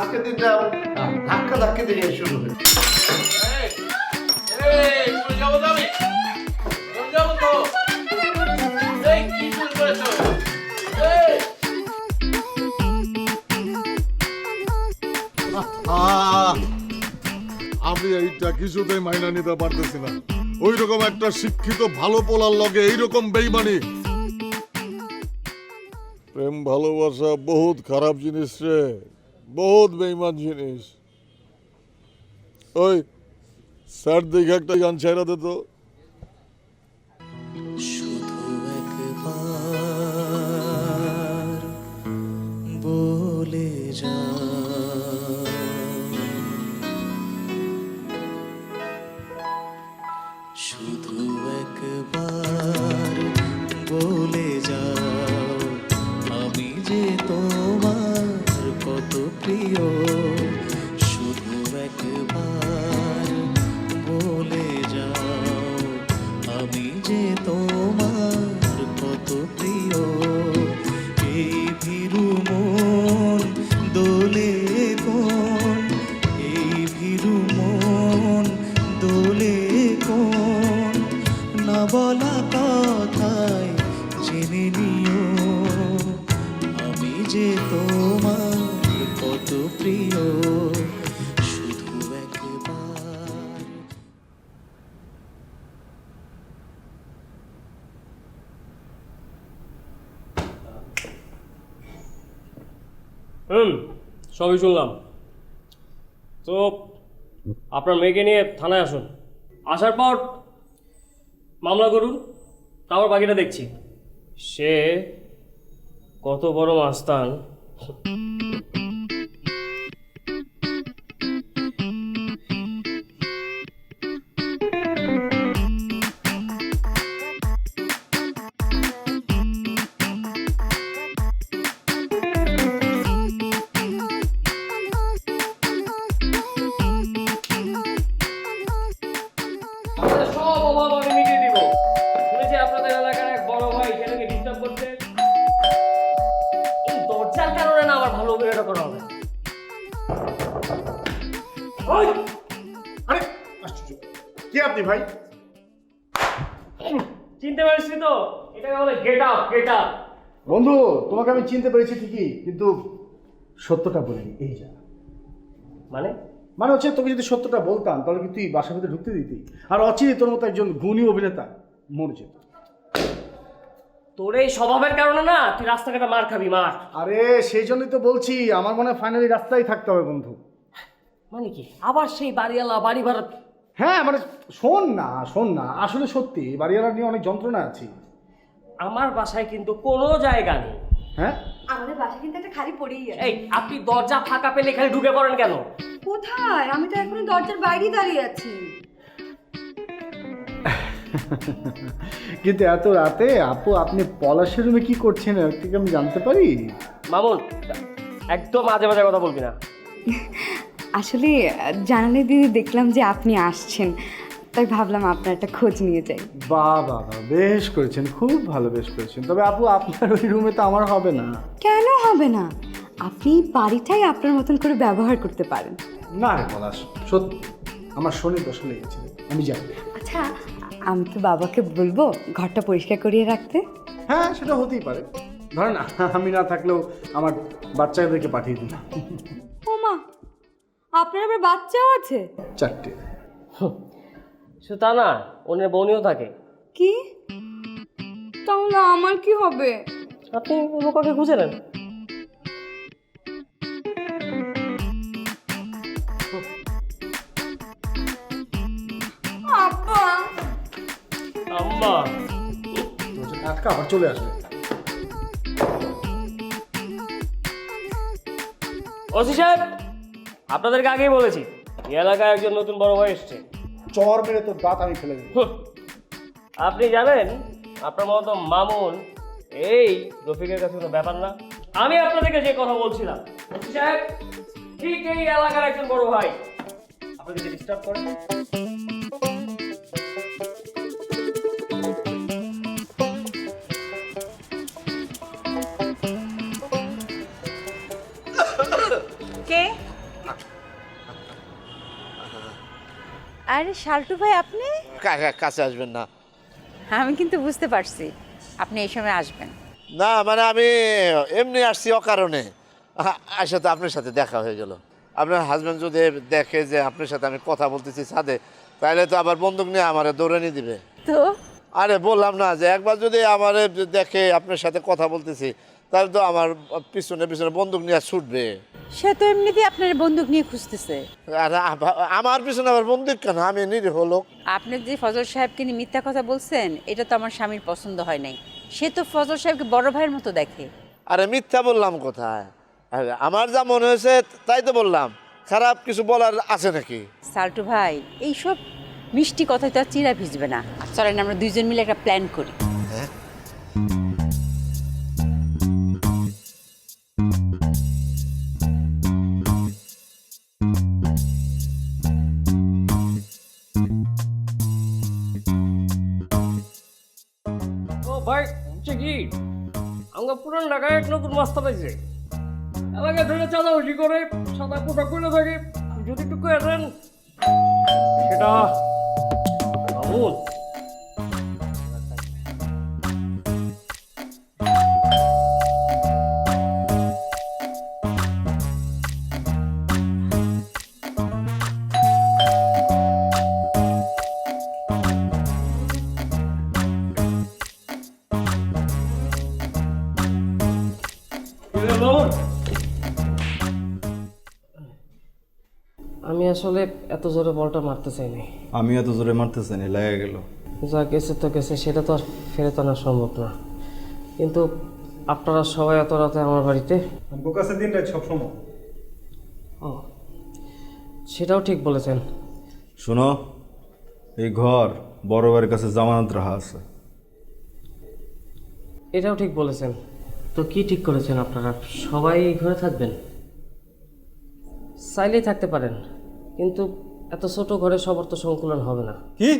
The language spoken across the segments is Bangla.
মানে দিনটা ধাক্কা ধাক্কি দিয়ে শুরু হয়েছে। আমি। এইটা কিছুতেই মাইনা নিতে পারতেছি না। ওই রকম একটা শিক্ষিত ভালো পোলার লগে এইরকম বেইমানি। প্রেম ভালোবাসা বহুত খারাপ জিনিস রে। বহুত বেইমান জিনিস। ওই স্যার দেখে একটা গান ছেড়া দে সবই শুনলাম তো আপনার মেয়েকে নিয়ে থানায় আসুন। আসার পর মামলা করুন, তারপর বাকিটা দেখছি। সে কত বড় মাস্তান। ওই! আরে আশ্চর্য। কে আপনি ভাই? চিনতে পারছি তো এটাকে বলে গেট আপ গেট আপ বন্ধু তোমাকে আমি চিনতে পেরেছি ঠিকই কিন্তু সত্যটা বলিনি এই যা। মানে? মানে হচ্ছে তোকে যদি সত্যটা বলতাম তাহলে কি তুই বাসার ভিতরে ঢুকতে দিতি। আর অচিরে তোর মতো একজন গুণী অভিনেতা মরে যেত। তোর এই স্বভাবের কারণে না তুই রাস্তাঘাটে মার খাবি মার। আরে সেই জন্যই তো বলছি আমার মনে হয় ফাইনালি রাস্তায় থাকতে হবে বন্ধু। মানে কি? আবার সেই বাড়িওয়ালা বাড়ি ভাড়া হ্যাঁ মানে শোন না শোন না। আসলে সত্যি বাড়িওয়ালা নিয়ে অনেক যন্ত্রণা আছি। আমার বাসায় কিন্তু কোনো জায়গা নেই। হ্যাঁ? আমাদের বাসা কিন্তু একটা খালি পড়েই আছে। এই আপনি দরজা ফাঁকা পেলে এখানে ঢুকে পড়েন কেন? কোথায়? আমি তো এখন দরজার বাইরেই দাঁড়িয়ে আছি। কিন্তু এত রাতে আপু আপনি পলাশের রুমে কি করছেন? একটু আমি জানতে পারি। মামুন একদম মাঝে মাঝে কথা বলবি না। আসলে জানালে দিদি দেখলাম যে আপনি আসছেন। তাই ভাবলাম আপনার একটা খোঁজ নিয়ে যাই। বা বাবা বেশ করেছেন খুব ভালো বেশ করেছেন। তবে আপু আপনার ওই রুমে তো আমার হবে না। কেন হবে না? আপনি বাড়িটাই আপনার মতন করে ব্যবহার করতে পারেন। না রে পলাশ সত্যি আমার শনি দোষ লেগেছে আমি যাই। আচ্ছা আমি কি বাবাকে বলব ঘরটা পরিষ্কার করিয়ে রাখতে? হ্যাঁ সেটা হতেই পারে। ধরেন আমি না থাকলেও আমার বাচ্চাদেরকে পাঠিয়ে দিন ও মা আপনার আবার বাচ্চাও আছে? চারটে। শুধু তা না ওনের বউনিও থাকে। কি? তাহলে আমার কি হবে? আপনি অন্য কাউকে খুঁজে নেন। আব্বা। আম্মা। আটকা আবার চলে আসবে। ওসি সাহেব! আপনাদেরকে আগেই বলেছি এই এলাকায় একজন নতুন বড় ভাই এসছে। চর মেরে তোর দাঁত আমি ফেলে দেবো। আপনি জানেন আপনার মতো মামুন এই রফিকের কাছে কোনো ব্যাপার না। আমি আপনাদেরকে যে কথা বলছিলাম ঠিক এই এলাকার একজন বড় ভাই। আপনাদেরকে ডিস্টার্ব করেন আরে শাল্টু ভাই আপনি? কাছে আসবেন না। আমি কিন্তু বুঝতে পারছি আপনি এই সময় আসবেন। না মানে আমি এমনি আসছি অকারণে। আসে তো আপনার সাথে দেখা হয়ে গেল। আপনার হাজব্যান্ড যদি দেখে যে আপনার সাথে আমি কথা বলতেছি ছাদে তাহলে তো আবার বন্দুক নিয়ে আমারে দৌড়ে নিয়ে দিবে। তো? আরে বললাম না যে একবার যদি আমারে দেখে আপনার সাথে কথা বলতেছি তাহলে তো আমার পিছনে পিছনে বন্দুক নিয়ে ছুটবে। সে তো এমনিতেই আপনার বন্দুক নিয়ে খুঁজতেছে। আর আমার পিছনে আবার বন্দুক কেন? আমি নিরীহ লোক। আপনি যে ফজল সাহেবকে নিয়ে মিথ্যা কথা বলছেন এটা তো আমার স্বামীর পছন্দ হয় নাই। সে তো ফজল সাহেবকে বড় ভাইয়ের মতো দেখে। আরে মিথ্যা বললাম কোথায়? আরে আমার যা মনে হয়েছে তাই তো বললাম। খারাপ কিছু বলার আছে নাকি? সাল্টু ভাই এইসব মিষ্টি কথায় তো আর চিরা ভিজবে না। চলেন আমরা দুইজন মিলে একটা প্ল্যান করি। কি? আমরা পুরান ঢাকায় এক নতুন মাস্টার পাইছে এলাকায় ধরে চাঁদাবাজি করে, সাদা পোশাক করে থাকে। যদি একটু করে সেটা আসলে এত জোরে বলটা মারতে চাইনি। আমি এত জোরে মারতেছি না লেগে গেল। যা গেছে তো গেছে সেটা তো আর ফেরত আনা সম্ভব না। কিন্তু আপনারা সবাই এত রাতে আমার বাড়িতে? আমার কাছে দিন রাত সবসময় ও সেটাও ঠিক বলেছেন। শোনো এই ঘর বড় ভাইয়ের কাছে জামানত রাখা আছে। এটাও ঠিক বলেছেন। তো কি ঠিক করেছেন আপনারা? সবাই এই ঘরে থাকবেন? চাইলেই থাকতে পারেন। কিন্তু এত ছোট ঘরে সবার তো সংকুলন হবে না। কি?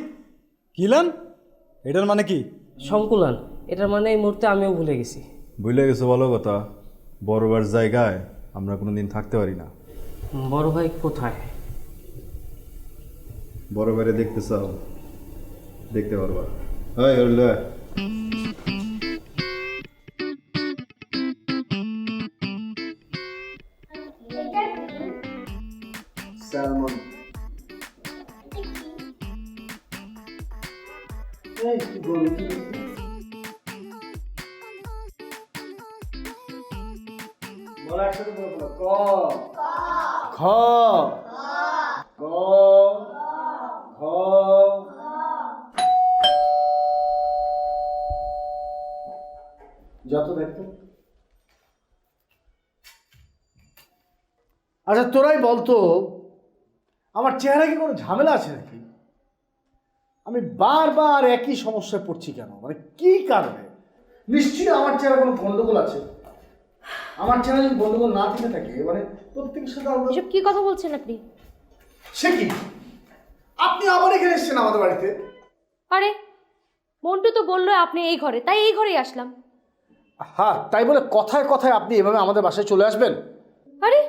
কিলান? এটার মানে কি? সংকুলন। এটার মানে এই মুহূর্তে আমিও ভুলে গেছি। ভুলে গেছো ভালো কথা। বড় ভাইয়ের জায়গায় আমরা কোনোদিন থাকতে পারি না। বড় ভাই কোথায়? বড় ভাইরে দেখতে চাও। দেখতে পারবা। হয় যত দেখতো। আচ্ছা তোরাই বলতো আমার চেহারা কি কোনো ঝামেলা আছে নাকি? আমি বারবার একই সমস্যায় পড়ছি কেন? মানে কি কারণে? নিশ্চয়ই আমার চেহারা কোনো গন্ডগোল আছে। আমার চেহারা যদি গন্ডগোল না থেকে থাকে মানে প্রত্যেকের সাথে আলাদা এসব কি কথা বলছেন আপনি? সে কি? আপনি আবার এখানে এসেছেন আমাদের বাড়িতে? আরে মন্টু তো বলল আপনি এই ঘরে তাই এই ঘরেই আসলাম। হ্যাঁ তাই বলে কথায় কথায় আপনি এভাবে আমাদের বাসায় চলে আসবেন? আরে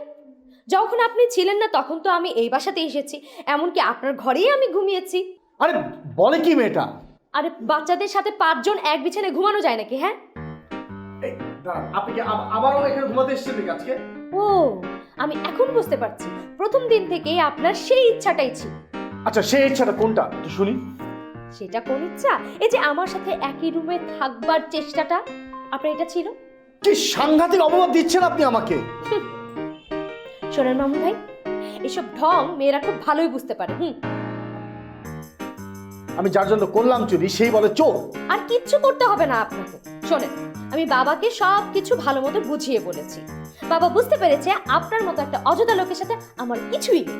যখন আপনি ছিলেন না তখন তো আমি এই বাসাতে এসেছি। এমনকি আপনার ঘরেই আমি ঘুমিয়েছি। আরে বলে কি মেয়েটা? আরে বাচ্চাদের সাথে পাঁচজন এক বিছানায় ঘুমানো যায় নাকি হ্যাঁ? আপনি কি আবারও এখানে ঘুমাতে এসেছেন আজকে? ও আমি এখন বুঝতে পারছি। প্রথম দিন থেকেই আপনার সেই ইচ্ছাটাই ছিল। আচ্ছা সেই ইচ্ছাটা কোনটা? একটু শুনি। সেটা কোন ইচ্ছা? এই যে আমার সাথে একই রুমে থাকবার চেষ্টাটা? আপনার এটা ছিল? কি সাংঘাতিক অপবাদ দিচ্ছেন আপনি আমাকে? শোনেন মামুন ভাই এসব ঢং মেয়েরা খুব ভালোই বুঝতে পারে হুম। আমি যার জন্য করলাম চুরি সেই বলে চোর। আর কিচ্ছু করতে হবে না আপনাকে। শোনেন আমি বাবাকে সব কিছু ভালো মতো বুঝিয়ে বলেছি। বাবা বুঝতে পেরেছে আপনার মতো একটা অযথা লোকের সাথে আমার কিছুই নেই।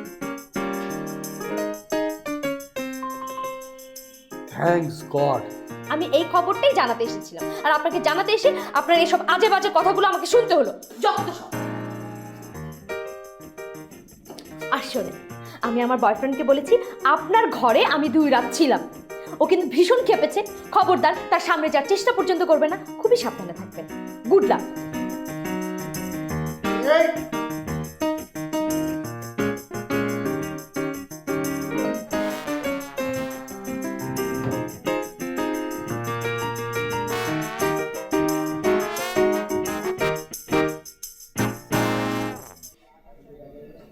থ্যাঙ্কস গড আমি এই খবরটাই জানাতে এসেছিলাম। আর আপনাকে জানাতে এসে আপনার এইসব আজে বাজে কথাগুলো আমাকে শুনতে হলো। যত সব। আর শোনেন, আমি আমার বয়ফ্রেন্ডকে বলেছি, আপনার ঘরে আমি দুই রাত ছিলাম। ও কিন্তু ভীষণ খেপেছে। খবরদার, তার সামনে যাওয়ার চেষ্টা পর্যন্ত করবে না। খুবই সাবধানে থাকবেন। গুড লাক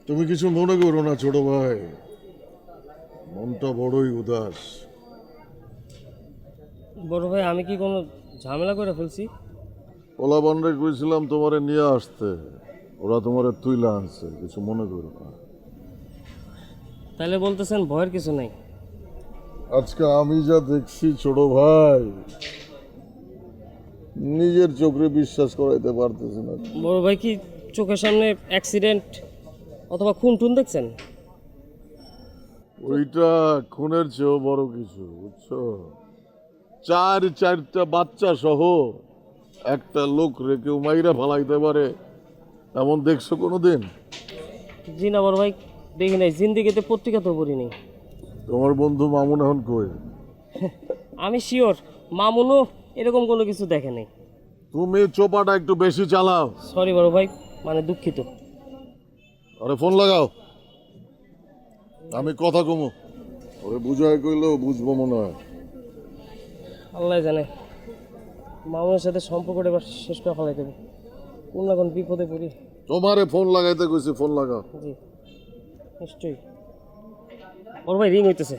তুমি কিছু মনে করো না ছোট ভাই। মনটা বড়ই উদাস। বড় ভাই আমি কি কোনো ঝামেলা করে ফেলছি? ওলা বান্ডে কইছিলাম তোমারে নিয়ে আসতে। ওরা তোমারে তুইলা আনছে কিছু মনে করো না। তাহলে বলতেছেন ভয়ের কিছু নেই। আজকে আমি যা দেখছি ছোট ভাই নিজের চোখে বিশ্বাস করাইতে পারতেছি না। বড় ভাই কি চোখের সামনে অ্যাক্সিডেন্ট অথবা খুন টুন দেখছেন? ওইটা খুনের চেয়েও বড় কিছু বুঝছ? চার চারটা বাচ্চা সহ একটা লোক রে কেউ মাইরা ফালাইতে পারে এমন দেখছ কোনোদিন? জি না বড় ভাই দেখি নাই জিন্দিগিতে পত্রিকা তো পড়ি নেই। তোমার বন্ধু মামুন এখন কই? আমি শিওর মামুনও এরকম কোনো কিছু দেখে নাই। তুমি চোপাটা একটু বেশি চালাও। সরি বড় ভাই মানে দুঃখিত। আরে ফোন লাগাও। আমি কথা কমু। ওরে বুঝাই কইলেও বুঝব মনে হয়। আল্লাহ জানে। মামুনের সাথে সম্পর্কটা এবার শেষ করে ফেলাই দেবো। কোন না কোন বিপদে পড়ি। তোমারে ফোন লাগাইতে কইছি ফোন লাগাও। জি। নিশ্চয়ই। ওর ভাই রিং হইতেছে।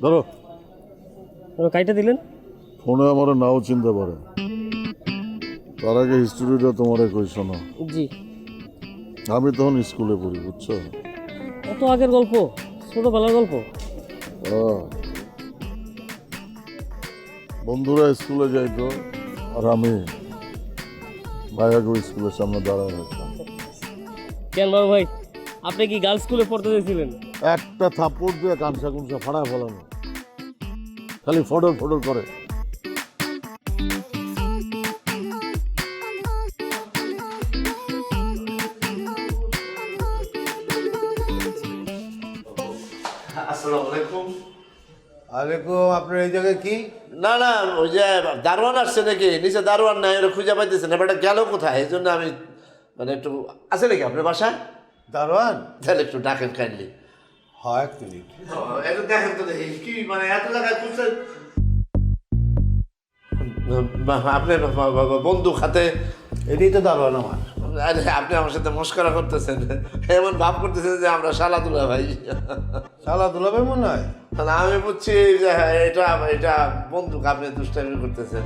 ধরো। ওরা কাইটা দিলেন? ফোনে আমার নাও চিনতে পারে। তার আগে হিস্টোরিটা তোমারে কই শোনো। জি। আমি তখন স্কুলে পড়ি বুঝছ? কত আগের গল্প ছোটবেলার গল্প। বন্ধুরা স্কুলে যাইতো আর আমি ভাইয়াকে স্কুলের সামনে দাঁড়ায় রাখতাম কেন বাবু ভাই? আপনি কি গার্লস স্কুলে পড়তে চেয়েছিলেন একটা থাপ্পড় দিয়ে কাঁচা কুমসা ফাড়া ফেলানো। খালি ফডর ফডর করে। আসসালামু আলাইকুম। আলাইকুম আপনার এই জায়গায় কি? না না ওই যে দারোয়ান আসছে নাকি? নিচে দারোয়ান নাই ওরা খুঁজে পাইতেছে না। বেটা গেল কোথায়? এই জন্য আমি মানে একটু আছে নাকি আপনার বাসায়? দারোয়ান? তাহলে একটু ডাকেন কাইন্ডলি হয় এক মিনিট। একটু দেখেন তো দেখি কি মানে এত জায়গায় খুঁজছেন আপনার বন্ধু খাতে এটাই তো দারোয়ান আমার। আরে আপনি আমার সাথে মস্করা করতেছেন। এমন ভাব করতেছেন যে আমরা শালাদুলা ভাই। সালা দুলাবে মনে হয়? তাহলে আমি বুঝছি যে এটা এটা বন্দুক আপনি দুষ্টামি করতেছেন।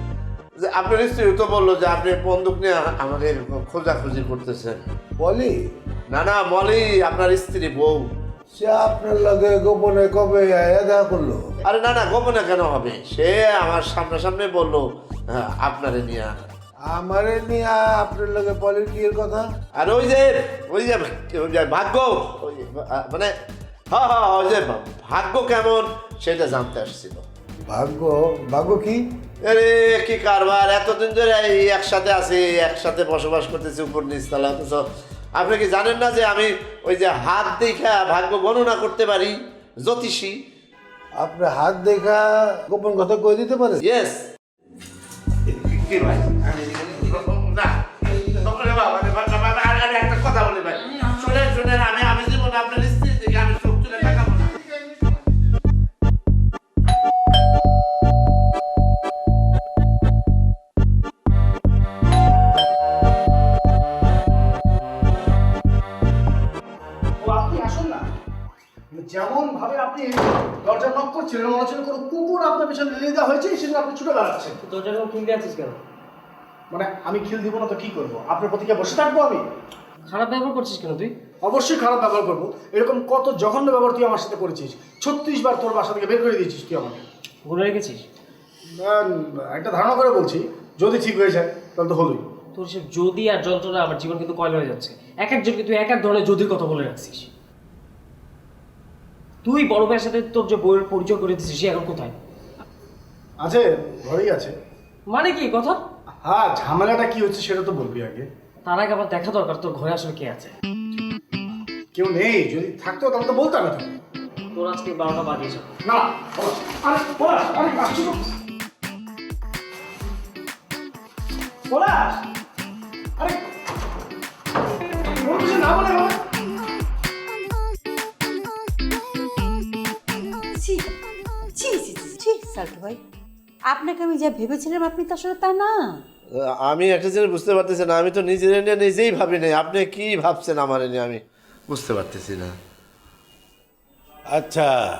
যে আপনার স্ত্রী তো বলল যে আপনি বন্দুক নিয়ে আমাকে খোঁজাখুঁজি করতেছেন। বলি? না না মলি আপনার স্ত্রী বউ। সে আপনার লগে গোপনে কবে দেখা করল? আরে না না গোপনে কেন হবে? সে আমার সামনাসামনি বলল হ্যাঁ, আপনারে নিয়ে আমারে নিয়ে আপনার লগে পলির কি এর কথা? আর ওই যে ওই যে ওই যে ভাগ্য ওই মানে হ্যাঁ হ্যাঁ ওই যে ভাগ্য কেমন সেটা জানতে আসছিল। ভাগ্য? ভাগ্য কি? আরে কি কারবার? এতদিন ধরে এই একসাথে আছি একসাথে বসবাস করতেছি উপর নিচতলা অথচ আপনি কি জানেন না যে আমি ওই যে হাত দেখা ভাগ্য গণনা করতে পারি জ্যোতিষী? আপনার হাত দেখা গোপন কথা কই দিতে পারে? ইয়েস কি ভাই না ওরে বাবা, ওরে বাবা, বাবা, আরে, আরে, নক করছিলেন মনে হচ্ছিল কোনো কুকুর আপনার পেছনে লেগে দেওয়া হয়েছে সেজন্য আপনি ছুটে বেড়াচ্ছেন? দরজা যখন কিনতে আছিস কেন? মানে আমি খিল দিব না তো কি করব? আপনার প্রতিকে বসে থাকব আমি? খারাপ ব্যবহার করছিস কেন তুই? অবশ্যই খারাপ ব্যবহার করব। এরকম কত জঘন্য ব্যবহার তুই আমার সাথে করেছিস। ছত্রিশ বার তোর বাসা থেকে বের করে দিয়েছিস তুই আমাকে। ঘুরে রেখেছিস না, একটা ধারণা করে বলছি যদি ঠিক হয়ে যায় তাহলে তো হলোই। তোর সে যদি আর যন্ত্রণা আমার জীবন কিন্তু কয়লা হয়ে যাচ্ছে। এক একজনকে তুই এক এক ধরনের যদির কথা বলে রাখছিস। তুই বড় ভাইয়ের সাথে তোর যে বইয়ের পরিচয় করে দিছিস সে এখন কোথায়? আছে ঘরেই আছে। মানে কি কথা? হ্যাঁ ঝামেলাটা কি হচ্ছে সেটা তো বলবি আগে। তার আগে আবার দেখা দরকার তোর ঘরে আসলে কে আছে? কেউ নেই যদি থাকতো তাহলে তো বলতাম না তোর আজকে বারোটা বাজিয়েছে না আরে পলাশ, আরে আসছি তো। পলাশ, আরে না বলে সাল্টু ভাই। আপনাকে আমি যা ভেবেছিলাম আপনি তো আসলে তা না। আমি একটা জিনিস বুঝতে পারতেছি না আমি তো নিজের নিয়ে নিজেই ভাবি নাই। আপনি কি ভাবছেন আমার নিয়ে আমি? বুঝতে পারতেছি না। আচ্ছা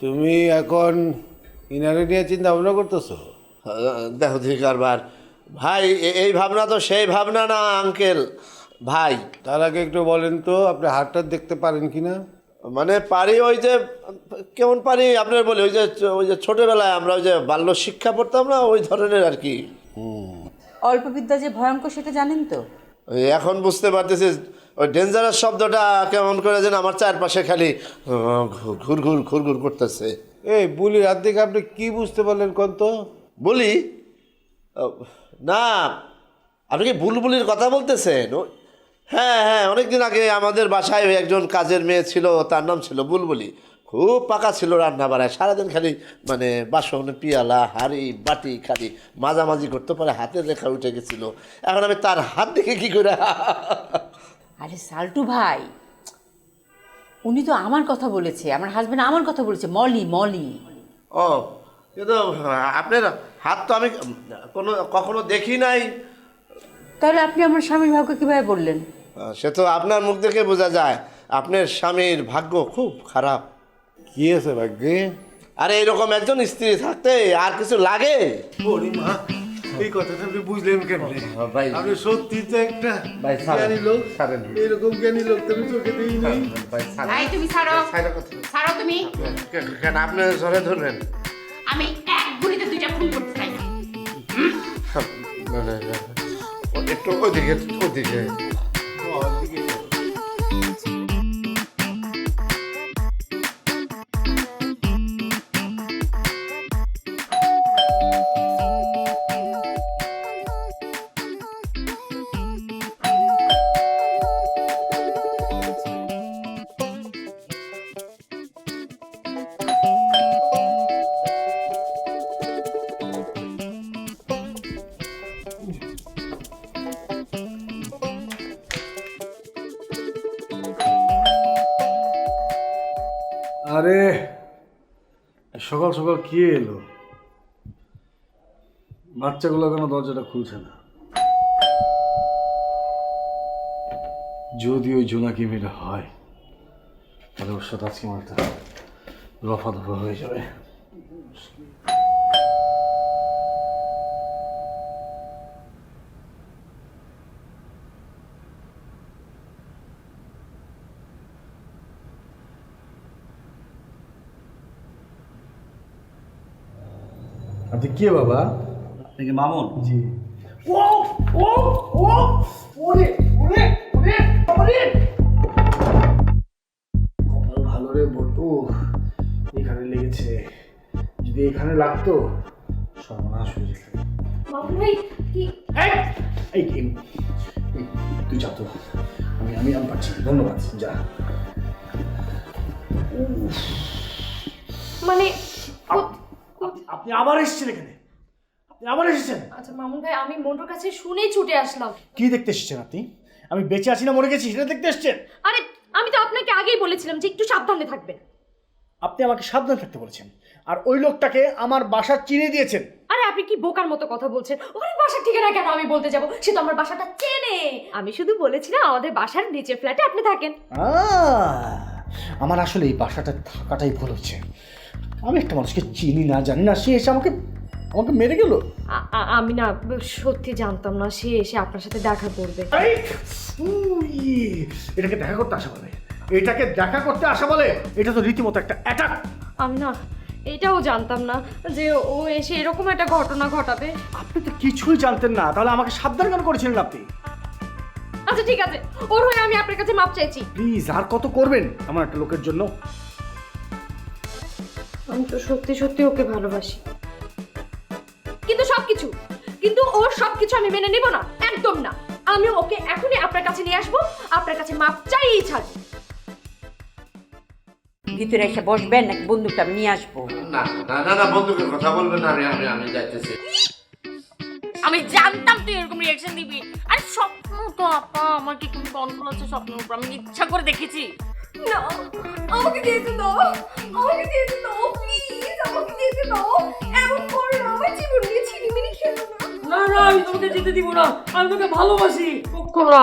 তুমি এখন ইনারে নিয়ে চিন্তা ভাবনা করতেছো? দেখো দেখি কারবার। ভাই এ- এই ভাবনা তো সেই ভাবনা না আঙ্কেল। ভাই। তার আগে একটু বলেন তো আপনি হাটটা দেখতে পারেন কি না মানে পারি ওই যে কেমন পারি আপনার বলি ওই যে ওই যে ছোটবেলায় আমরা ওই যে বাল্য শিক্ষা পড়তাম না ওই ধরনের আর কি। অল্প বিদ্যা যে ভয়ঙ্কর সেটা জানেন তো? ওই এখন বুঝতে পারতেছি ওই ডেঞ্জারাস শব্দটা কেমন করে যেন আমার চারপাশে খালি ঘুর ঘুর ঘুর ঘুর করতেছে। এই বুলির রাত দেখে আপনি কি বুঝতে পারলেন কোন তো বলি? না আপনি কি বুলবুলির কথা বলতেছেন? হ্যাঁ হ্যাঁ অনেকদিন আগে আমাদের বাসায় ওই একজন কাজের মেয়ে ছিল তার নাম ছিল বুলবুলি। খুব পাকা ছিল রান্না বাড়ায় সারাদিন খালি মানে বাসন পিয়ালা হাড়ি বাটি খালি মাঝামাঝি করতে পারে হাতের রেখা উঠে গেছিল। এখন আমি তার হাত দেখে কি করে? আরে সাল্টু ভাই উনি তো আমার কথা বলেছে আমার হাজবেন্ড আমার কথা বলেছে মলি মলি। ও কিন্তু আপনার হাত তো আমি কোনো কখনো দেখি নাই। তাহলে আপনি আমার স্বামীর ভাগ্য কীভাবে বললেন? সে তো আপনার মুখ দেখে বোঝা যায়। আপনার স্বামীর ভাগ্য খুব খারাপ। কি আছে ভাগ্যে? আরে এরকম একজন স্ত্রী থাকতে আর কিছু লাগে? এই কথাটা আপনি বুঝলেন কেমনে? ভাই। আপনি সত্যি তো একটা ভাই, জ্ঞানী লোক। ছাড়েন। এরকম জ্ঞানী লোক তো আমি চোখে দিই নাই ভাই তুমি ছাড়ো। ছাড়ো তুমি। কেন আপনি ধরবেন? আমি এক গুলিতে দুইটা খুন করতে চাই। না একটু ওদিকে ওদিকে। আরে সকাল কে এলো? বাচ্চাগুলো কেন দরজাটা খুলছে না? যদি ওই জোনাকি মেয়েটা হয়, তাহলে ওর সাথে আজকে আমার একটা রফা দফা হয়ে যাবে। আপনি কে বাবা? থেকে মামুন? জি। ও ও ও ওরে ওরে ওরে ওরে কপাল ভালো রে বটু। এখানে লেগেছে। যদি এখানে লাগতো সর্বনাশ হয়ে যেত। মামুন ভাই কি? এই এই, তুই যা তো। আমি আমি আমি পাচ্ছি ধন্যবাদ। যা। মানে আপনি আবার এসেছেন এখানে। আপনি আবার এসেছেন। আচ্ছা মামুন ভাই আমি মন্টুর কাছে শুনেই ছুটে আসলাম। কি দেখতে এসেছেন আপনি? আমি বেঁচে আছি না মরে গেছি সেটা দেখতে এসেছেন? আরে আমি তো আপনাকে আগেই বলেছিলাম যে একটু সাবধানে থাকবেন। আপনি আমাকে সাবধান থাকতে বলেছেন। আর ওই লোকটাকে আমার বাসা চিনে দিয়েছেন। আরে আপনি কি বোকার মতো কথা বলছেন? ওর বাসার ঠিকানা কেন আমি বলতে যাব? সে তো আমার বাসাটা চেনে। আমি শুধু বলেছিলাম আমাদের বাসার নিচে ফ্ল্যাটে আপনি থাকেন। আহ, আমার আসলে এই বাসাটা থাকাটাই ভুল হচ্ছে। আমি একটা মানুষকে চিনি না জানি না সে এসে আমাকে আমাকে মেরে গেল। আমি না সত্যি জানতাম না সে এসে আপনার সাথে দেখা করবে। এটাকে দেখা করতে আসা বলে। এটাকে দেখা করতে আসা বলে। এটা তো রীতিমতো একটা অ্যাটাক আমি না এটাও জানতাম না যে ও এসে এরকম একটা ঘটনা ঘটাবে। আপনি তো কিছুই জানতেন না তাহলে আমাকে সাবধান কেন করেছিলেন আপনি? আচ্ছা ঠিক আছে। ওর হয়ে আমি আপনার কাছে মাপ চাইছি। প্লিজ আর কত করবেন? আমার একটা লোকের জন্য। আমি তো সত্যি সত্যি ওকে ভালোবাসি। কিন্তু সবকিছু কিন্তু ওর সবকিছু আমি মেনে নিব না একদম না। আমি ওকে এখনই আপনার কাছে নিয়ে আসব আপনার কাছে মাপ চাইই ছাড়বো। ভিতরে এসে বসবেন নাকি বন্দুকটা আমি নিয়ে আসব? না না না না বন্ধুকে কথা বলবেন না আমি আমি আমি যাইতেছি। আমি জানতাম তুই এরকম রিয়াকশন দিবি। আর স্বপ্ন তো আপা আমার কি কোনো কন্ট্রোল আছে স্বপ্নের উপর? আমি ইচ্ছা করে দেখেছি। না আমাকে যেতে দাও আমাকে যেতে দাও প্লিজ আমাকে যেতে দাও এমন করো না আমার জীবন নিয়ে ছিনিমিনি খেলো না না না আমি তোমাকে যেতে দিব না আমি তোকে ভালোবাসি পক্ষ না